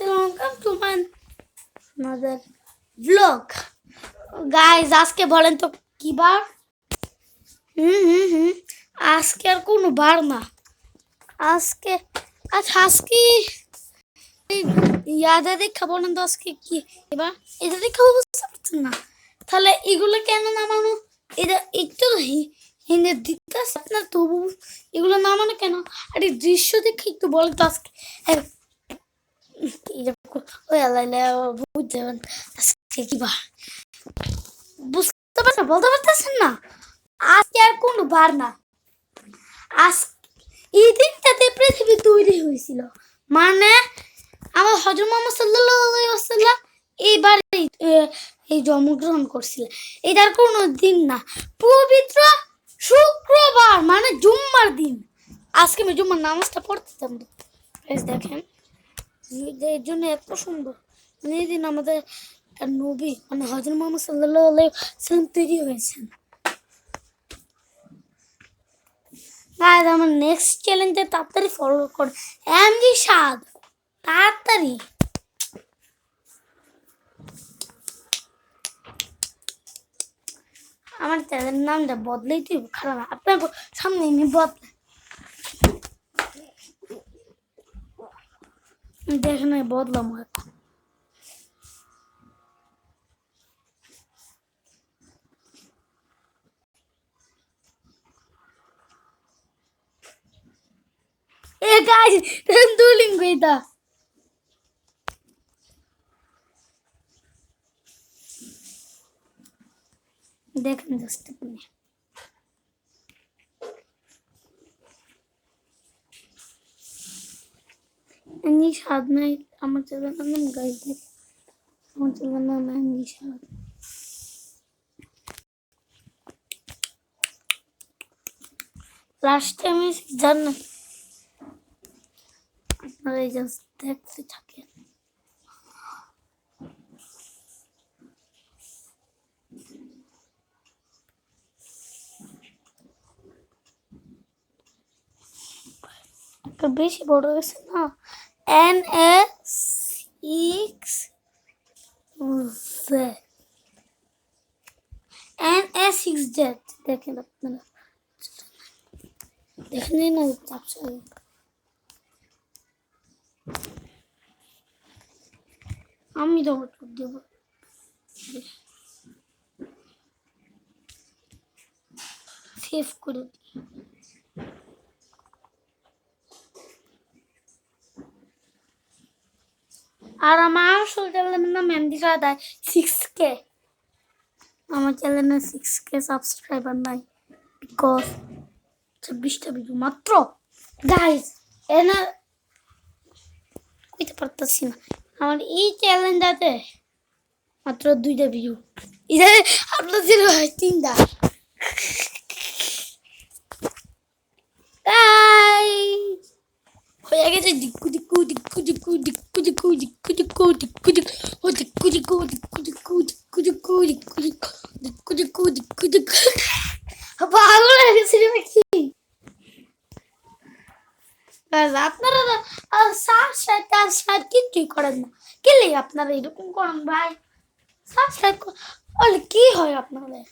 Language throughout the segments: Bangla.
ওয়েলকাম টু মাই আমাদের ব্লগ গাইজ আজকে বলেন তো কি বার? হুম হুম হুম। আজকে আর কোনো বার না। আজকে আচ্ছা আজকে ইয়াদা দেখা বলেন তো আজকে কি এবার? এটা দেখা বুঝতে পারছেন না। তাহলে এগুলো কেন নামানো? এটা একটু হিন্দে দিতে আপনার তবু এগুলো নামানো কেন? আর এই দৃশ্য দেখে একটু বলেন তো আজকে। হ্যাঁ, ওই আল্লাহ বুঝতে পারেন আজকে কি বার বুঝতে পারছেন বলতে পারতেছেন না আজকে আর কোনো বার না আজ এই দিনটাতে পৃথিবী তৈরি হয়েছিল মানে আমার হজর মোহাম্মদ সাল্লাহ এইবার এই- জন্মগ্রহণ করছিল এটার কোনো দিন না পবিত্র শুক্রবার মানে জুম্মার দিন আজকে আমি জুম্মার নামাজটা পড়তে দেখেন এর জন্য এত সুন্দর। মানে আমাদের নবী মানে হজর মোহাম্মদ সাল্লাহ তৈরি হয়েছেন। আমার নেক্সট চ্যালেঞ্জে তাড়াতাড়ি ফলো কর। এমজি স্বাদ তাড়াতাড়ি। আমার চ্যানেলের নামটা বদলেই তুই খারাপ আপনার সামনে আমি বদলে Дегни бодламы. ಏ ಗಾಯ್ಸ್ ನಾನು ಡೂಲಿಂಗ್ ಹೋಯ್ತಾ देखने दोस्तों এমনি স্বাদ নাই, আমার চ্যানেলের নাম গাইজ আমার চ্যানেলের নাম এমনি স্বাদ লাস্টে আমি জানেন আপনারা এই জাস্ট দেখতে থাকেন। বেশি বড় হয়েছে না? N E X Z. N E X Z. দেখেন আপনারা দেখেন না চাপছে আমি de otur diyor. Save করে দিই আমার আসল চ্যানেলের নাম এমডি রাদায় সিক্স কে আমার চ্যানেলে সিক্স কে সাবস্ক্রাইবার নাই বিকজ ছাব্বিশটা ভিডিও মাত্র। গাইজ এনা কইতে পারতেছি না। আমার এই চ্যালেঞ্জটাতে মাত্র দুইটা ভিডিও এটা আপনার ছিল তিনটা। হয়ে গেছে। দিকু দিক্কু দিকু দিক্কু দিকু দিক্কু দিক্কু পাগল হয়ে গেছি নাকি আপনারা সাবস্ক্রাইব টাবস্ক্রাইব কিছুই করেন না কেলে আপনারা এরকম করেন ভাই সাবস্ক্রাইব করলে কি হয় আপনাদের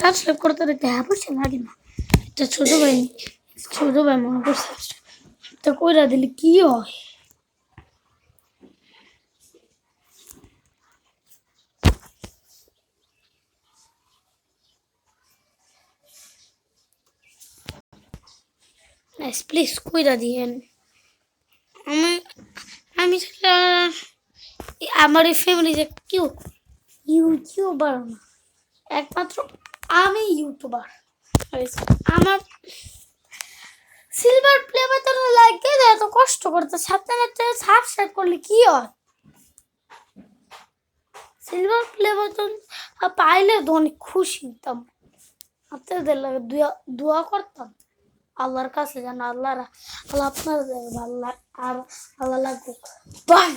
সাবস্ক্রাইব করতে পয়সা লাগে না। এটা ছোট ভাই ছোট ভাই মনে করে সাবস্ক্রাইব কইরা দিলে কি হয়? Nice, please কইরা দিয়েন। আমি আমি আমার এই ফ্যামিলিতে কেউ ইউটিউবার না। একমাত্র আমি ইউটিউবার। আমার সিলভার প্লে বাটন লাগবে না এত কষ্ট করতে সাথে সাথে সাবস্ক্রাইব করলে কি হয়? সিলভার প্লে বাটন পাইলে তো অনেক খুশি হতাম। আপনাদের লাগে দোয়া দোয়া করতাম। আল্লাহর কাছে যেন আল্লাহ আল্লাহ আপনার ভালো আর আল্লাহ লাগুক বাই